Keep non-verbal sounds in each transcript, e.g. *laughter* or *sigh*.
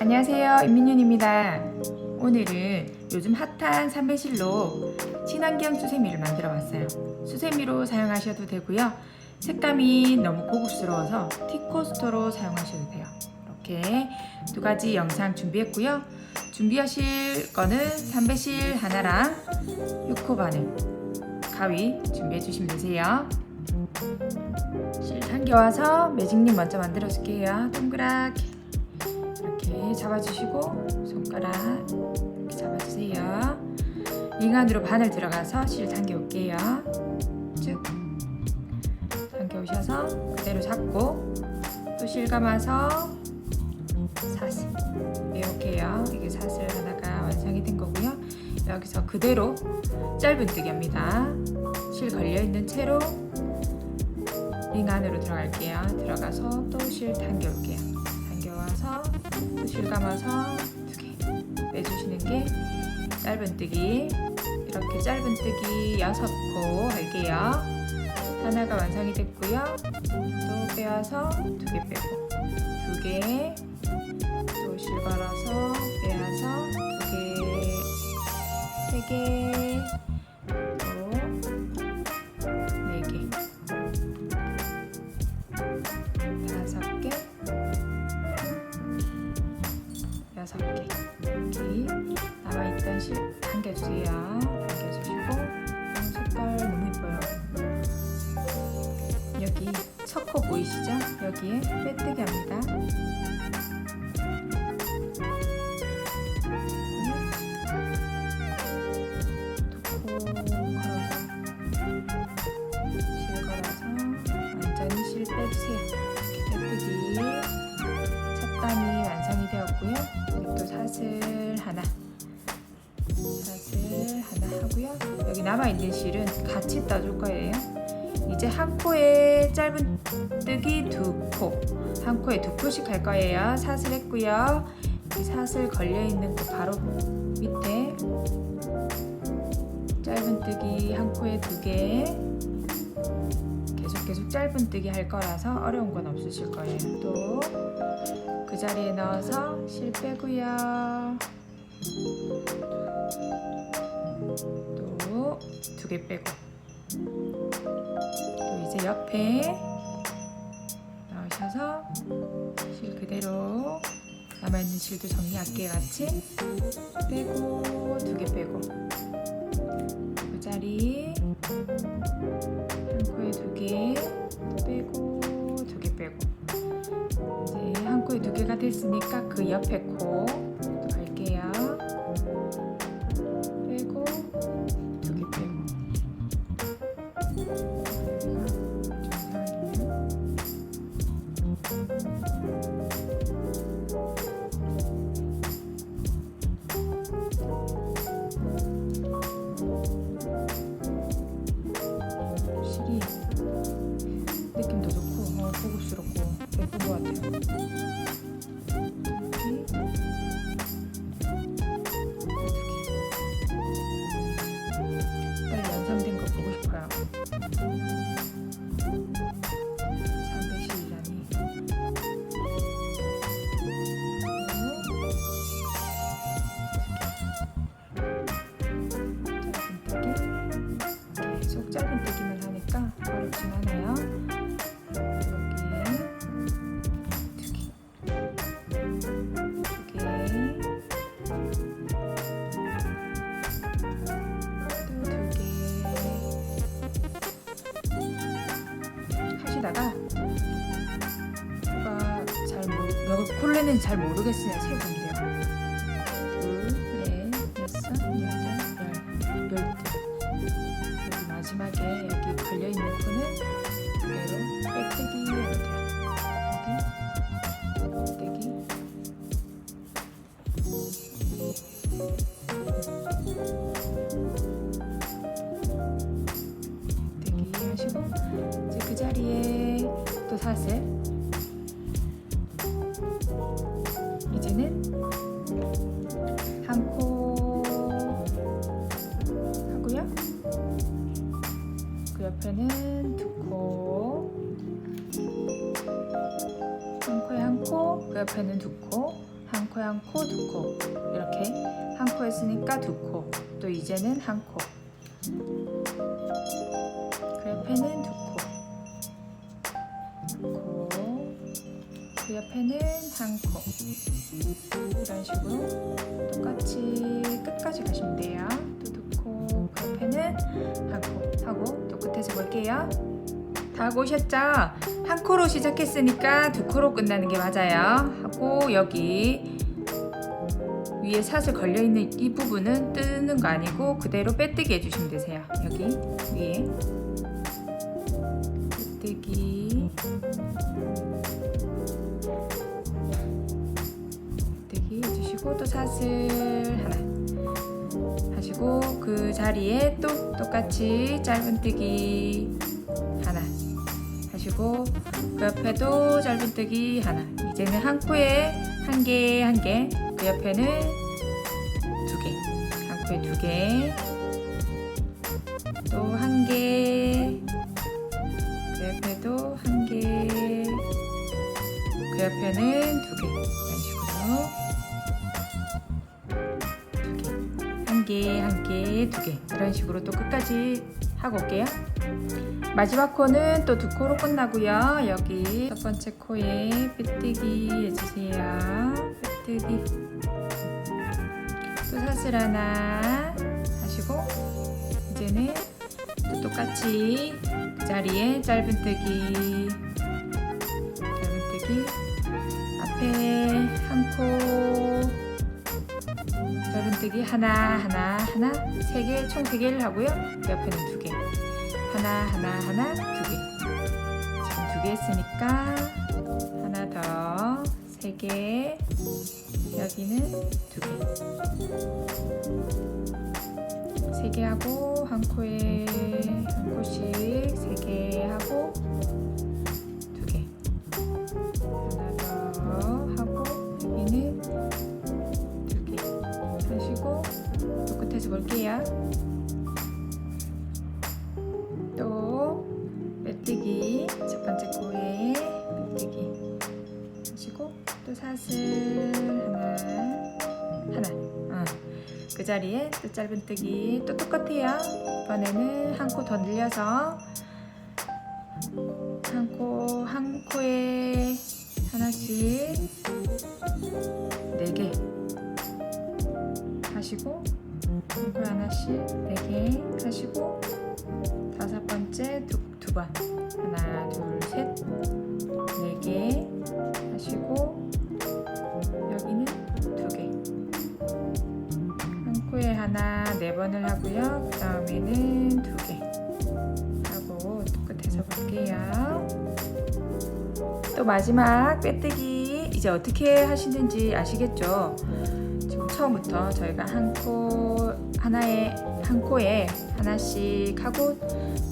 안녕하세요. 임민윤입니다. 오늘은 요즘 핫한 삼배실로 친환경 수세미를 만들어 봤어요. 수세미로 사용하셔도 되고요. 색감이 너무 고급스러워서 티코스터로 사용하셔도 돼요. 이렇게 두 가지 영상 준비했고요. 준비하실 거는 삼배실 하나랑 6호 바늘, 가위 준비해 주시면 되세요. 실 당겨와서 매직링 먼저 만들어 줄게요. 동그랗게 이렇게 잡아주시고 손가락 잡아주세요. 링 안으로 바늘 들어가서 실 당겨 올게요. 쭉 당겨 오셔서 그대로 잡고 또 실 감아서 사슬 이렇게요. 이게 사슬 하나가 완성이 된 거고요. 여기서 그대로 짧은뜨기 합니다. 실 걸려 있는 채로 링 안으로 들어갈게요. 들어가서 또 실 당겨 올게요. 실 감아서 두 개 빼주시는 게 짧은뜨기 이렇게 짧은뜨기 여섯 코 할게요. 하나가 완성이 됐고요. 또 빼와서 두 개 빼고 두 개, 또실 걸어서 빼와서 두 개, 세 개, 당겨주세요. 당겨주시고 색깔 너무 예뻐요. 여기 석호 보이시죠? 여기에 빼뜨기 합니다. 남아 있는 실은 같이 떠줄 거예요. 이제 한 코에 짧은 뜨기 두 코, 한 코에 두 코씩 할 거예요. 사슬 했고요. 이 사슬 걸려 있는 코 바로 밑에 짧은 뜨기 한 코에 두 개. 계속 계속 짧은 뜨기 할 거라서 어려운 건 없으실 거예요. 또 그 자리에 넣어서 실 빼고요. 개 빼고. 또 이제 옆에 넣으셔서 실 그대로 남아있는 실도 정리할게요 같이 빼고 두 개 빼고. 그 자리 한 코에 두 개 빼고 두 개 빼고. 이제 한 코에 두 개가 됐으니까 그 옆에 코 몇 콜레는 잘 모르겠어요. 세보 이제는 한코 하고요. 그 옆에는 두 코, 한 코에 한 코, 그 옆에는 두 코, 한한 코에 한 코, 두 코. 이렇게 한 코 했으니까 두 코. 또 이제는 한 코. 옆에는 한 코. 이런 식으로 똑같이 끝까지 가시면 돼요. 또 두 코. 그 옆에는 한 코. 하고 또 끝에서 볼게요. 다 오셨죠? 한 코로 시작했으니까 두 코로 끝나는 게 맞아요. 하고 여기 위에 사슬 걸려 있는 이 부분은 뜨는 거 아니고 그대로 빼뜨기 해주시면 되세요. 여기 위에 빼뜨기 또 사슬 하나 하시고 그 자리에 또 똑같이 짧은뜨기 하나 하시고 그 옆에도 짧은뜨기 하나. 이제는 한 코에 한 개 한 개 그 옆에는 두 개 한 코에 두 개 또 한 개 그 옆에도 한 개 그 옆에는 두 개. 이런 식으로 개 한 개 두 개 이런 식으로 또 끝까지 하고 올게요. 마지막 코는 또 두 코로 끝나고요. 여기 첫 번째 코에 빼뜨기 해주세요. 빼뜨기. 또 사슬 하나 하시고 이제는 또 똑같이 그 자리에 짧은뜨기 짧은뜨기 앞에 한코 짧은뜨기 하나 하나 하나 세 개 총 세 개를 하고요. 그 옆에는 두 개. 하나 하나 하나 두 개. 지금 두 개 했으니까 하나 더 세 개. 여기는 두 개. 세 개 하고 한 코에 한 코씩 세 개 하고 볼게요. 또 빼뜨기 첫 번째 코에 빼뜨기 하시고 또 사슬 하나 하나 어. 그 자리에 또 짧은뜨기 또 똑같아요 이번에는 한 코 더 늘려서 한 코 한 코에 하나씩 네 개 하시고 한 하나씩 네개 하시고 다섯 번째 두, 두 번. 하나, 둘, 셋. 네 개. 하시고, 여기는 두 개. 한 코에 하나, 네 번을 하고요. 그 다음에는 두 개. 하고, 끝에서 볼게요. 또 마지막 빼뜨기. 이제 어떻게 하시는지 아시겠죠? 처음부터 저희가 한 코, 하나에, 한 코에 하나씩 하고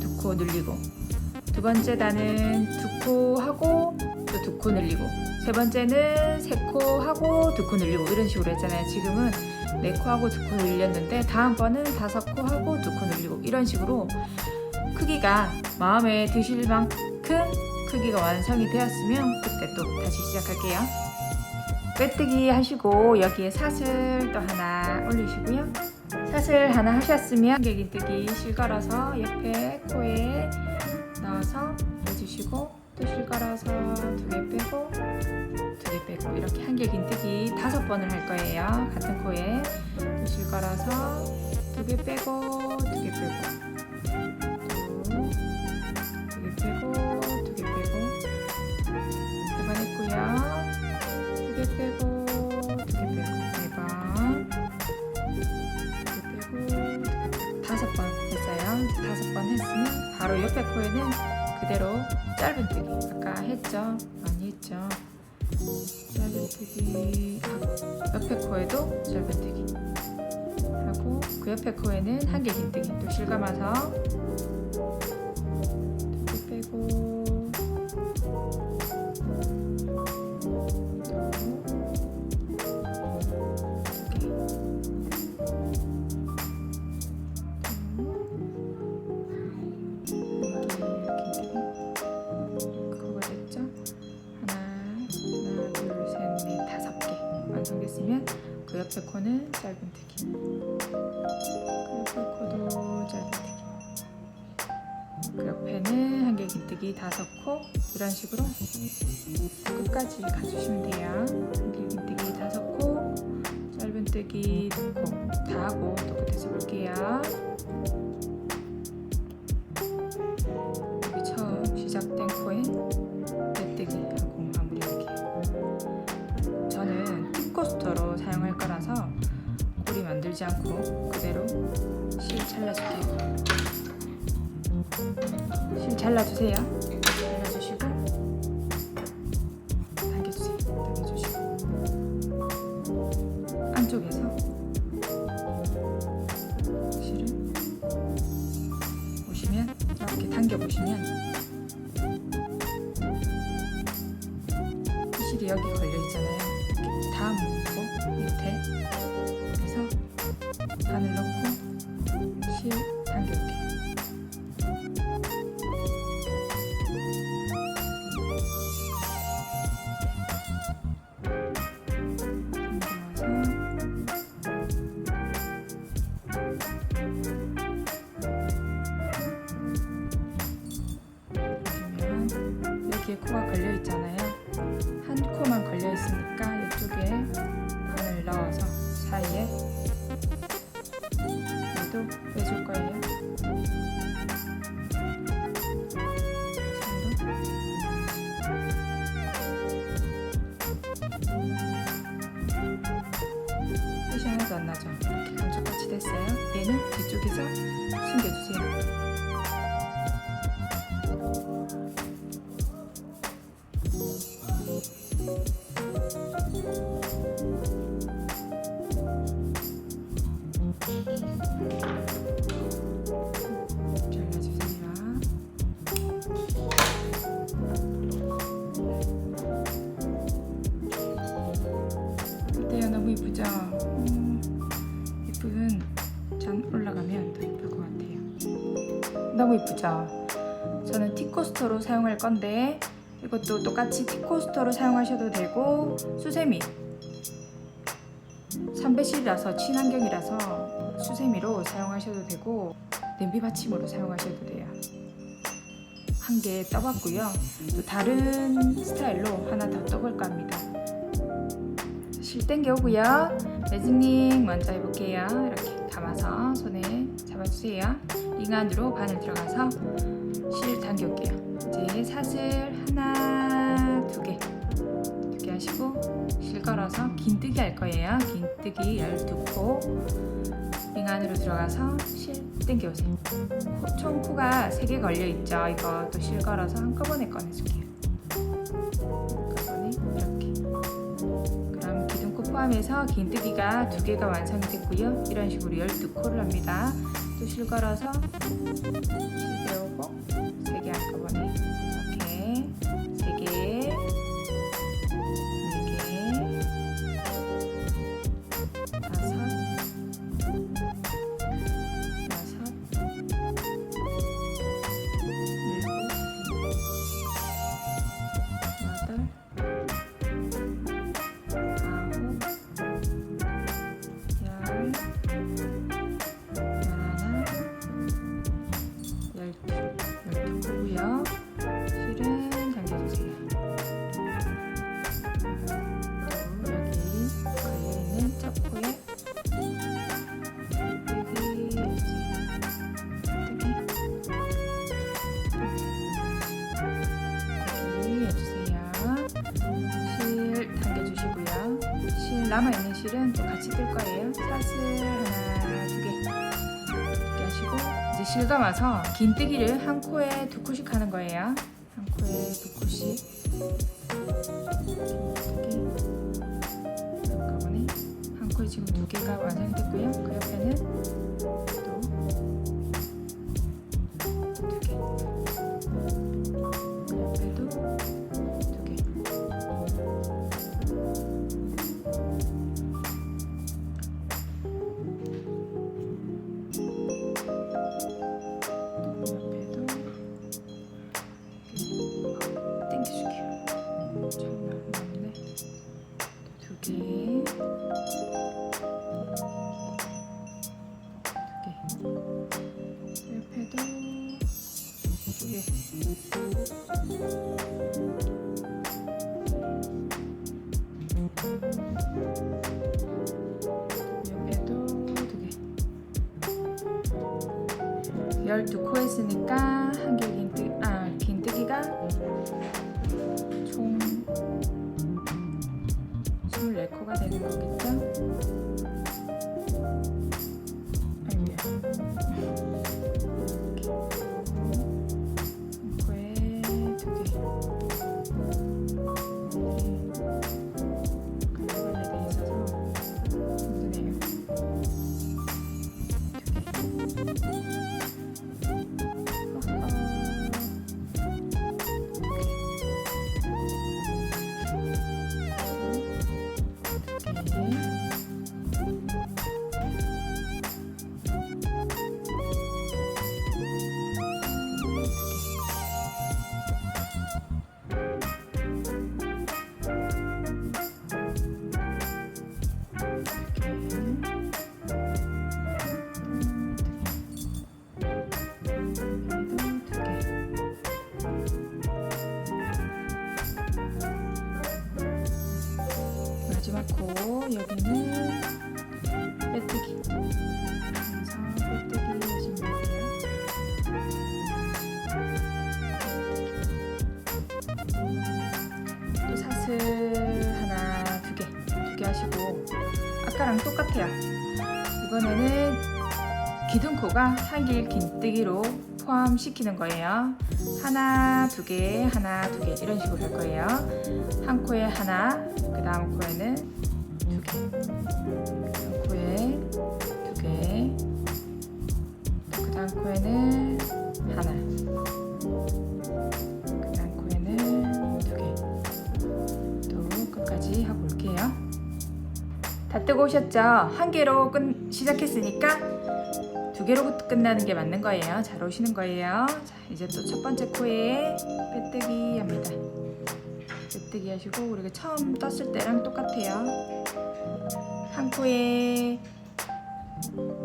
두 코 늘리고 두 번째 단은 두 코 하고 또 두 코 늘리고 세 번째는 세 코 하고 두 코 늘리고 이런 식으로 했잖아요. 지금은 네 코 하고 두 코 늘렸는데 다음 번은 다섯 코 하고 두 코 늘리고 이런 식으로 크기가 마음에 드실 만큼 크기가 완성이 되었으면 그때 또 다시 시작할게요. 빼뜨기 하시고 여기에 사슬 또 하나 올리시고요. 사슬 하나 하셨으면 한개긴뜨기 실걸어서 옆에 코에 넣어서 해주시고 또 실걸어서 두 개 빼고 두 개 빼고 이렇게 한개 긴뜨기 다섯 번을 할 거예요. 같은 코에 또 실걸어서 두 개 빼고 두 개 빼고 바로 옆에 코에는 그대로 짧은뜨기 아까 했죠. 많이 했죠. 짧은뜨기 하고 옆에 코에도 짧은뜨기 하고 그 옆에 코에는 한개 긴뜨기 또 실감아서 그 옆에 코는 짧은뜨기 그 옆에 코도 짧은뜨기 그 옆에는 한개 긴뜨기 다섯 코. 이런 식으로 끝까지 가주시면 돼요. 한개 긴뜨기 다섯 코. 짧은뜨기 두코다 하고 또 끝에서 볼게요. 여기 처음 시작된 거라서 꼬리 만들지 않고 그대로 실 잘라줄게요. 실 잘라주세요. 잘라주시고 당겨주세요. 당겨주시고 안쪽에서 실을 보시면 이렇게 당겨 보시면 실이 여기 걸려 있잖아요. 이렇게 다 묶고 밑에 그래서 바늘 넣고 실 당겨올게 얘는 뒤쪽에서 숨겨 이쁘죠? 저는 티코스터로 사용할 건데 이것도 똑같이 티코스터로 사용하셔도 되고 수세미 삼배실이라서 친환경이라서 수세미로 사용하셔도 되고 냄비 받침으로 사용하셔도 돼요. 한 개 떠봤고요. 또 다른 스타일로 하나 더 떠볼까 합니다. 실 땡겨오고요. 매직링 먼저 해볼게요. 이렇게 감아서 손에 잡아주세요. 링 안으로 바늘 들어가서 실 당겨올게요. 이제 사슬 하나, 두 개, 두 개 하시고 실 걸어서 긴뜨기 할 거예요. 긴뜨기 12코 링 안으로 들어가서 실 당겨오세요. 코, 총 코가 3개 걸려있죠. 이거 또 실 걸어서 한꺼번에 꺼내줄게요. 포함해서 긴뜨기가 두 개가 완성이 됐고요. 이런 식으로 12코를 합니다. 또 실 걸어서 실 배우고 실 남아있는 실은 또 같이 뜰 거예요. 사슬 하나, 두 개. 이렇게 하시고 이제 실 감아서 긴 뜨기를 한 코에 두 코씩 하는 거예요. 한 코에 두 코씩. 코 여기는 빼뜨기 그래서 빼뜨기 하시면 돼요 또 사슬 하나 두개두 개 하시고 아까랑 똑같아요 이번에는 기둥코가 한길 긴뜨기로 포함시키는 거예요 하나 두 개 하나 두 개 이런 식으로 할 거예요 한 코에 하나 그 다음 코에는 다 뜨고 오셨죠? 한 개로 끝, 시작했으니까 두 개로 끝나는 게 맞는 거예요. 잘 오시는 거예요. 자, 이제 또 첫 번째 코에 빼뜨기 합니다. 빼뜨기 하시고 우리가 처음 떴을 때랑 똑같아요. 한 코에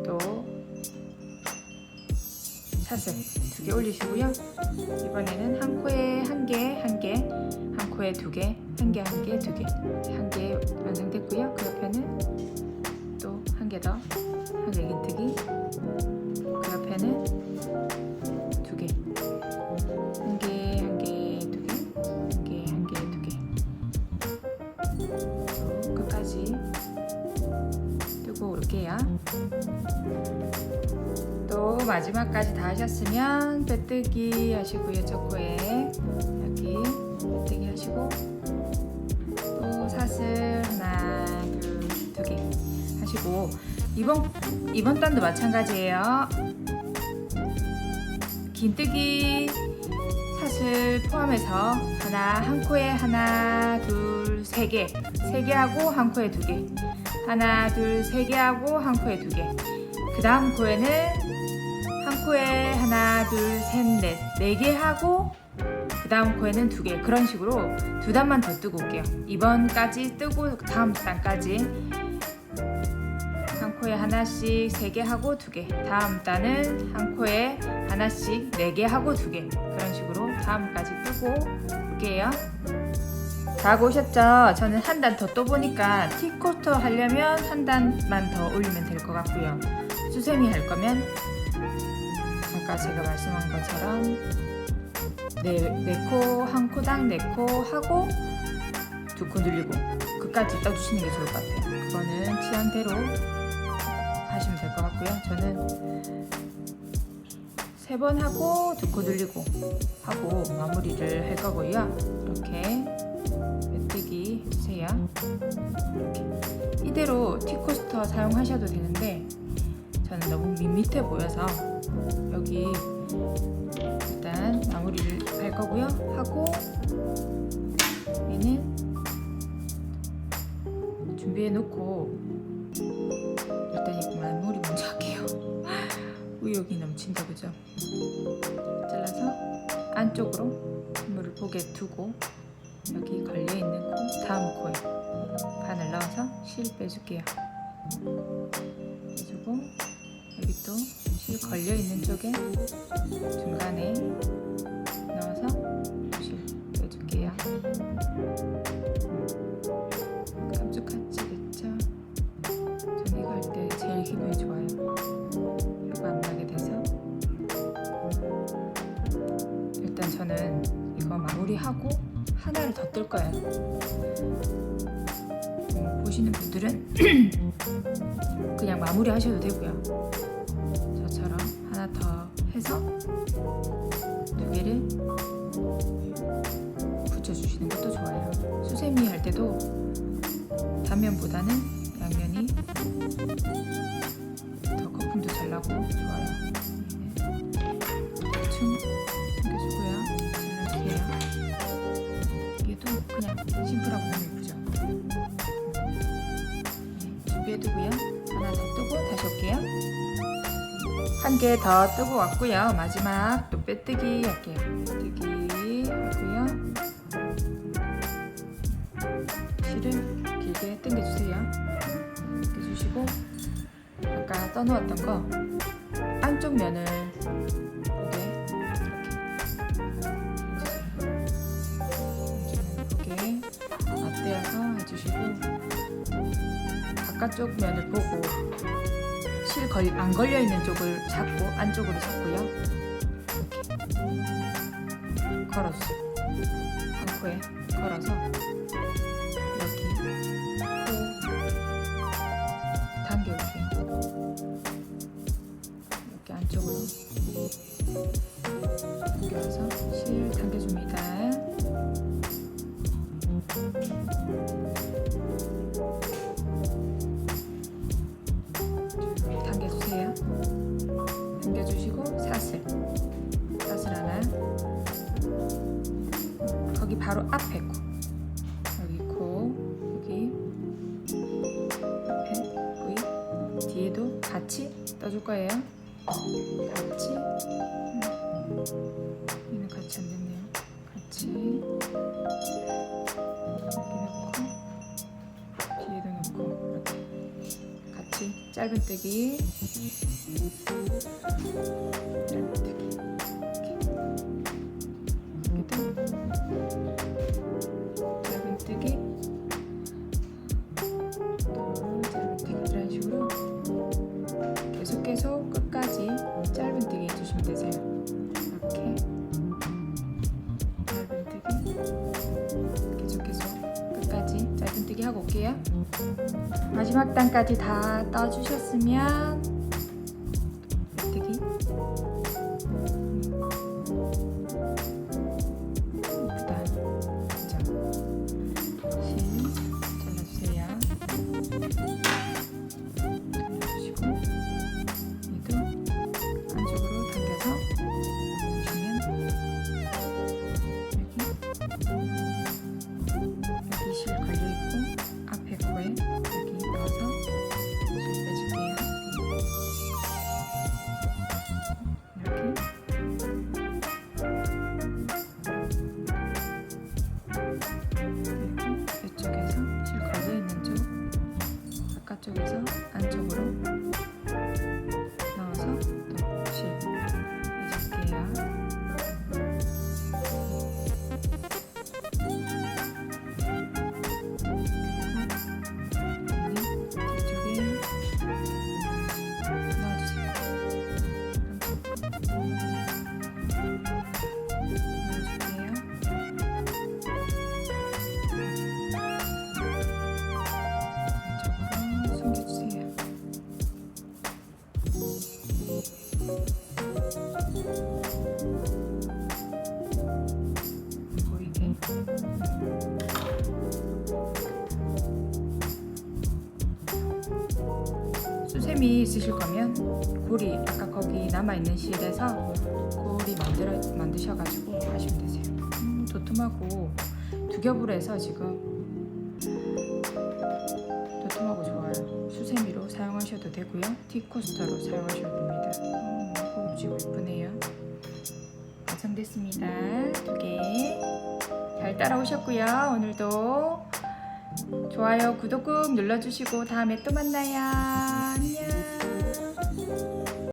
또 사슬 두개 올리시고요. 이번에는 한 코에 한 개, 한 개, 한 코에 두 개, 한 개, 한 개, 두 개, 한 개 완성됐고요. 그 옆에는 또 한 개 더, 한개 긴뜨기. 그 옆에는 두 개, 한 개, 한 개, 두 개, 한 개, 한 개, 두 개. 또 끝까지 뜨고 올게요. 또 마지막까지 다 하셨으면 빼뜨기 하시고요. 저 코에 여기 빼뜨기 하시고 또 사슬 하나, 둘, 두 개 하시고 이번 이번 단도 마찬가지예요. 긴뜨기 사슬 포함해서 하나 한 코에 하나 둘 세 개 세 개 하고 한 코에 두 개 하나 둘 세 개 하고 한 코에 두개그 다음 코에는 한 코에 하나 둘 셋 넷 네 개 하고 그 다음 코에는 두 개 그런 식으로 두 단만 더 뜨고 올게요 이번까지 뜨고 다음 단까지 한 코에 하나씩 세 개 하고 두 개. 다음 단은 한 코에 하나씩 네 개 하고 두 개. 그런 식으로 다음까지 뜨고 올게요. 다 오셨죠? 저는 한 단 더 떠보니까 티코터 하려면 한 단만 더 올리면 될 것 같고요. 수세미 할 거면 아까 제가 말씀한 것처럼 네, 네 코, 한 코당 네코 하고 두 코 늘리고 끝까지 떠주시는 게 좋을 것 같아요. 그거는 취향대로 하시면 될 것 같고요. 저는 세 번 하고 두 코 늘리고 하고 마무리를 할 거고요. 이렇게 메뜨기 해주세요. 이렇게. 이대로 티코스터 사용하셔도 되는데 저는 너무 밋밋해 보여서 여기 일단 마무리를 할 거고요. 하고 얘는 준비해 놓고 일단 이 마무리 먼저 할게요. *laughs* 의욕이 넘친다 그죠? 잘라서 안쪽으로 물을 보게 두고 여기 걸려 있는 코 다음 코에 바늘 넣어서 실 빼줄게요. 빼주고 여기 또 실 걸려 있는 쪽에 중간에 넣어서 실 빼줄게요. 깜짝깜짝했죠? 전 이거 할 때 제일 기분이 좋아요. 표가 안 나게 돼서 일단 저는 이거 마무리하고 하나를 더 뜰 거예요. 음, 보시는 분들은 *clears throat* 그냥 마무리 하셔도 되고요. 저처럼 하나 더 해서 두 개를 붙여주시는 것도 좋아요. 수세미 할 때도 단면보다는 개 더 뜨고 왔고요. 마지막 또 빼뜨기 할게요. 빼뜨기 하고요. 실을 길게 당겨주세요. 당겨주시고 아까 떠놓았던 거 안쪽 면을 보게 이렇게 맞대어서 해주시고 바깥쪽 면을 보고 실안 걸려 있는 쪽을 잡고 안쪽으로 잡고요. 이렇게 걸어주세요. 한 코에 걸어서 줄 거예요. 같이? 음, 얘는 같이 안 됐네요. 같이. 여기 넣고 뒤에도 넣고. 같이. 짧은뜨기. 짧은뜨기 마지막 단까지 다 떠주셨으면 보이게. 수세미 있으실 거면 고리 아까 거기 남아 있는 실에서 고리 만들어 만드셔가지고 하시면 되세요. 음, 도톰하고 두 겹을 해서 지금 도톰하고 좋아요. 수세미로 사용하셔도 되고요. 티코스터로 사용하셔도 됩니다. 따라오셨고요. 오늘도 좋아요, 구독 꾹 눌러주시고 다음에 또 만나요.